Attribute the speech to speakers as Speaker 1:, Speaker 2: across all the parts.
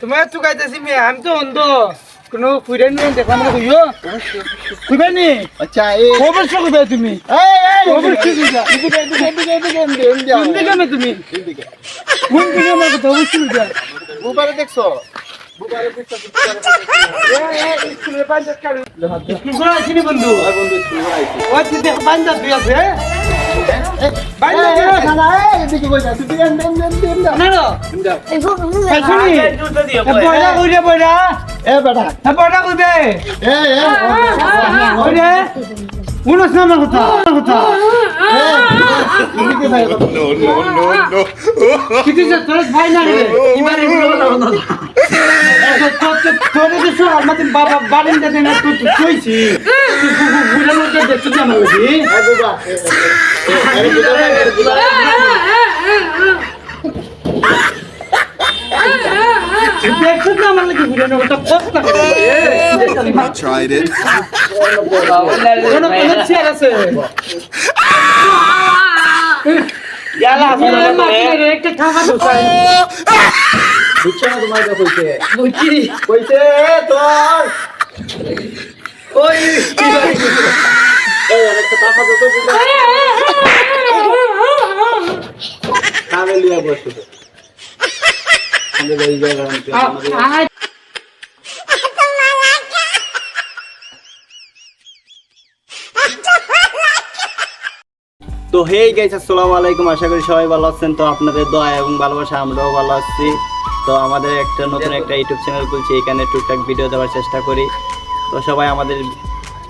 Speaker 1: তোমার চুকাইতেছি মেয়ে আমি তো অন্ধ কোনো ফুইরে নিয়ে দেখলাম না কইও কইবে নি
Speaker 2: আচ্ছা এই
Speaker 1: অবশ্যই কইবে তুমি
Speaker 2: এই এই
Speaker 1: অবশ্যই কইবা
Speaker 2: এদিকে এদিকে এদিকে এদিকে এদিকে এদিকে
Speaker 1: কোন দিকে না তুমি কোন দিকে আমার কথা অবশ্যই কইবা
Speaker 2: দেখছ বুবারে দেখছ
Speaker 1: স্কুলের পাঞ্জাব
Speaker 2: না
Speaker 1: না না হ্যাঁ না. কিছু যে তোর ভাই না রে ইমারে বলো না তোর তো সব আমাদের বাবা বারিন্দা দেন তুই তুই কইছি তুই বুঝি
Speaker 2: এ বুবা আরে বুবা
Speaker 1: দেখছিস না আমার লাগে বুড়া লোকটা কষ্ট করে
Speaker 3: I tried it.
Speaker 1: আসলে একটা খাবার
Speaker 2: বুঝছ না তোমার কাছে কইছে?
Speaker 1: বুঝছি।
Speaker 2: কইছে তোর
Speaker 1: ওই
Speaker 2: এই একটা টাকা দে তো বুবা কামে লিয়া বসে আমাদের এই জায়গা তো হেই গাইস আসসালামু আলাইকুম। আশা করি সবাই ভালো আছেন। তো আপনাদের দোয়া এবং ভালোবাসা, আমরাও ভালো আছি। তো আমাদের একটা নতুন একটা ইউটিউব চ্যানেল খুলছি। এখানে টুকটাক ভিডিও দেওয়ার চেষ্টা করি। তো সবাই আমাদের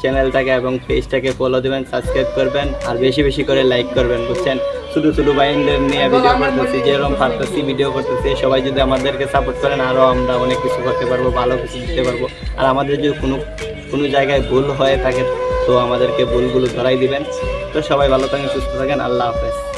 Speaker 2: চ্যানেলটাকে এবং পেজটাকে ফলো দেবেন সাবস্ক্রাইব করবেন, আর বেশি বেশি করে লাইক করবেন, বুঝছেন? শুধু শুধু বাইন্ডার নিয়ে ভিডিও করতেছি, যেরকম পারতেছি ভিডিও করতেছি। সবাই যদি আমাদেরকে সাপোর্ট করেন আরও আমরা অনেক কিছু করতে পারব, ভালো কিছু দিতে পারব। আর আমাদের যদি কোনো কোনো জায়গায় ভুল হয়ে থাকে তো আমাদেরকে ভুলগুলো ধরাই দিবেন। তো সবাই ভালো থাকেন সুস্থ থাকেন। আল্লাহ হাফেজ।